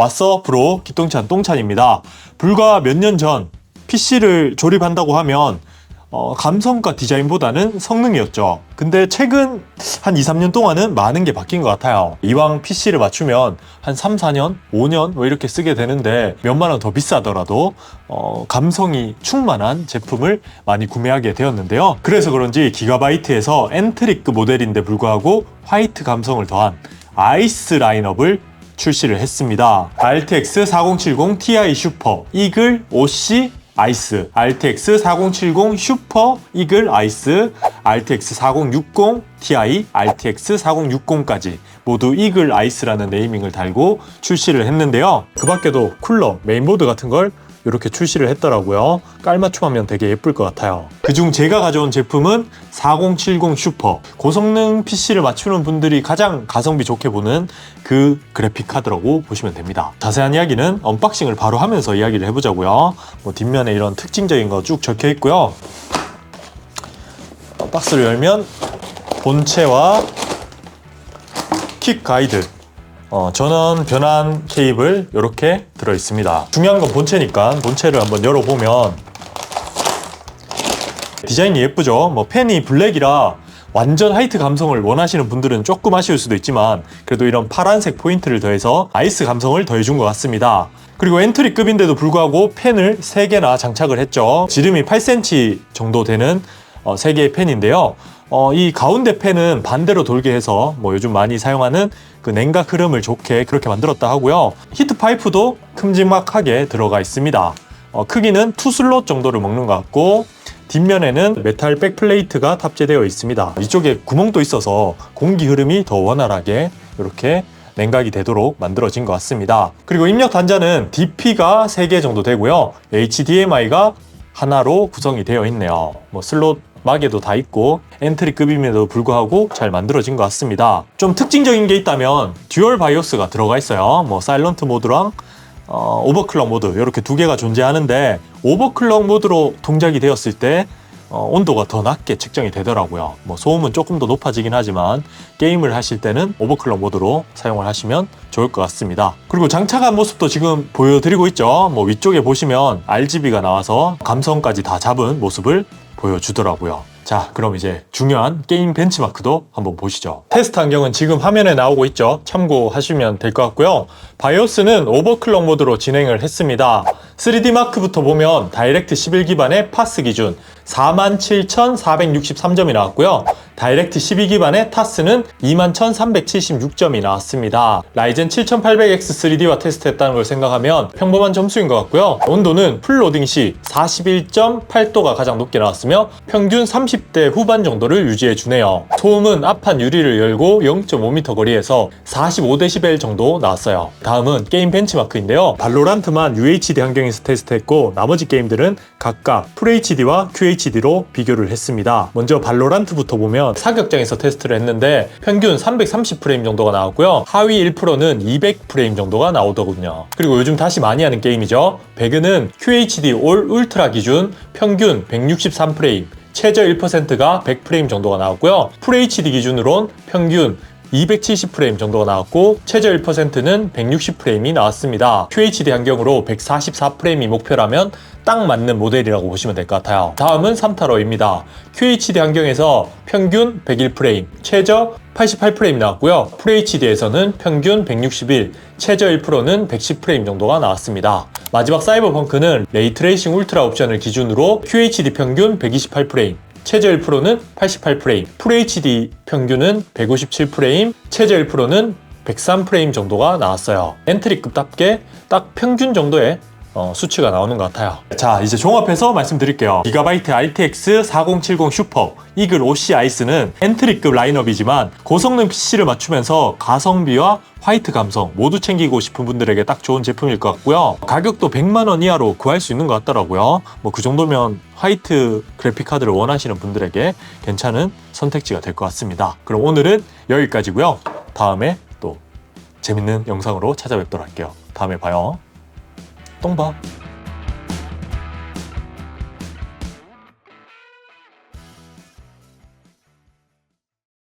왔어 브로 기똥찬 똥찬입니다. 불과 몇 년 전 PC를 조립한다고 하면 어, 감성과 디자인보다는 성능이었죠. 근데 최근 한 2, 3년 동안은 많은 게 바뀐 것 같아요. 이왕 PC를 맞추면 한 3, 4년, 5년 뭐 이렇게 쓰게 되는데 몇만 원 더 비싸더라도 어, 감성이 충만한 제품을 많이 구매하게 되었는데요. 그래서 그런지 기가바이트에서 엔트리급 모델인데 불구하고 화이트 감성을 더한 아이스 라인업을 출시를 했습니다. RTX 4070 Ti 슈퍼, 이글 OC 아이스, RTX 4070 슈퍼 이글 아이스, RTX 4060 Ti, RTX 4060까지 모두 이글 아이스라는 네이밍을 달고 출시를 했는데요. 그 밖에도 쿨러, 메인보드 같은 걸 이렇게 출시를 했더라고요. 깔맞춤하면 되게 예쁠 것 같아요. 그중 제가 가져온 제품은 4070 슈퍼. 고성능 PC를 맞추는 분들이 가장 가성비 좋게 보는 그 그래픽 카드라고 보시면 됩니다. 자세한 이야기는 언박싱을 바로 하면서 이야기를 해보자고요. 뭐 뒷면에 이런 특징적인 거 쭉 적혀 있고요. 어, 박스를 열면 본체와 킥 가이드 어, 전원 변환 케이블 이렇게 들어 있습니다. 중요한 건 본체니까 본체를 한번 열어보면 디자인이 예쁘죠? 뭐 펜이 블랙이라 완전 화이트 감성을 원하시는 분들은 조금 아쉬울 수도 있지만 그래도 이런 파란색 포인트를 더해서 아이스 감성을 더해준 것 같습니다. 그리고 엔트리급인데도 불구하고 펜을 3개나 장착을 했죠. 지름이 8cm 정도 되는 어, 3개의 펜인데요. 어, 이 가운데 펜은 반대로 돌게 해서 뭐 요즘 많이 사용하는 그 냉각 흐름을 좋게 그렇게 만들었다 하고요. 히트 파이프도 큼지막하게 들어가 있습니다. 어, 크기는 투 슬롯 정도를 먹는 것 같고 뒷면에는 메탈 백플레이트가 탑재되어 있습니다. 이쪽에 구멍도 있어서 공기 흐름이 더 원활하게 이렇게 냉각이 되도록 만들어진 것 같습니다. 그리고 입력 단자는 DP가 3개 정도 되고요. HDMI가 하나로 구성이 되어 있네요. 뭐 슬롯 마개도 다 있고 엔트리급임에도 불구하고 잘 만들어진 것 같습니다. 좀 특징적인 게 있다면 듀얼 바이오스가 들어가 있어요. 뭐 사일런트 모드랑 어, 오버클럭 모드 이렇게 두 개가 존재하는데 오버클럭 모드로 동작이 되었을 때 어, 온도가 더 낮게 측정이 되더라고요. 뭐 소음은 조금 더 높아지긴 하지만 게임을 하실 때는 오버클럭 모드로 사용을 하시면 좋을 것 같습니다. 그리고 장착한 모습도 지금 보여드리고 있죠. 뭐 위쪽에 보시면 RGB가 나와서 감성까지 다 잡은 모습을 보여주더라고요. 자, 그럼 이제 중요한 게임 벤치마크도 한번 보시죠. 테스트 환경은 지금 화면에 나오고 있죠. 참고하시면 될 것 같고요. 바이오스는 오버클럭 모드로 진행을 했습니다. 3D 마크부터 보면 다이렉트 11 기반의 파스 기준 47,463점이 나왔고요. 다이렉트 12 기반의 타스는 21,376점이 나왔습니다. 라이젠 7800X3D와 테스트했다는 걸 생각하면 평범한 점수인 것 같고요. 온도는 풀로딩 시 41.8도가 가장 높게 나왔으며 평균 30대 후반 정도를 유지해 주네요. 소음은 앞판 유리를 열고 0.5m 거리에서 45dB 정도 나왔어요. 다음은 게임 벤치마크인데요. 발로란트만 UHD 환경에서 테스트했고 나머지 게임들은 각각 FHD와 QHD 로 비교를 했습니다. 먼저 발로란트부터 보면 사격장에서 테스트를 했는데 평균 330프레임 정도가 나왔고요. 하위 1%는 200프레임 정도가 나오더군요. 그리고 요즘 다시 많이 하는 게임이죠. 배그는 QHD 올 울트라 기준 평균 163프레임, 최저 1%가 100프레임 정도가 나왔고요. FHD 기준으론 평균 270프레임 정도가 나왔고 최저 1%는 160프레임이 나왔습니다. QHD 환경으로 144프레임이 목표라면 딱 맞는 모델이라고 보시면 될 것 같아요. 다음은 3타로입니다. QHD 환경에서 평균 101프레임, 최저 88프레임 나왔고요. FHD에서는 평균 161, 최저 1%는 110프레임 정도가 나왔습니다. 마지막 사이버펑크는 레이트레이싱 울트라 옵션을 기준으로 QHD 평균 128프레임, 최저 1%는 88프레임, FHD 평균은 157프레임, 최저 1%는 103프레임 정도가 나왔어요. 엔트리급답게 딱 평균 정도의 어, 수치가 나오는 것 같아요. 자, 이제 종합해서 말씀드릴게요. 기가바이트 RTX 4070 슈퍼 이글 OC 아이스는 엔트리급 라인업이지만 고성능 PC를 맞추면서 가성비와 화이트 감성 모두 챙기고 싶은 분들에게 딱 좋은 제품일 것 같고요. 가격도 100만 원 이하로 구할 수 있는 것 같더라고요. 뭐 그 정도면 화이트 그래픽 카드를 원하시는 분들에게 괜찮은 선택지가 될 것 같습니다. 그럼 오늘은 여기까지고요. 다음에 또 재밌는 영상으로 찾아뵙도록 할게요. 다음에 봐요. 똥봐.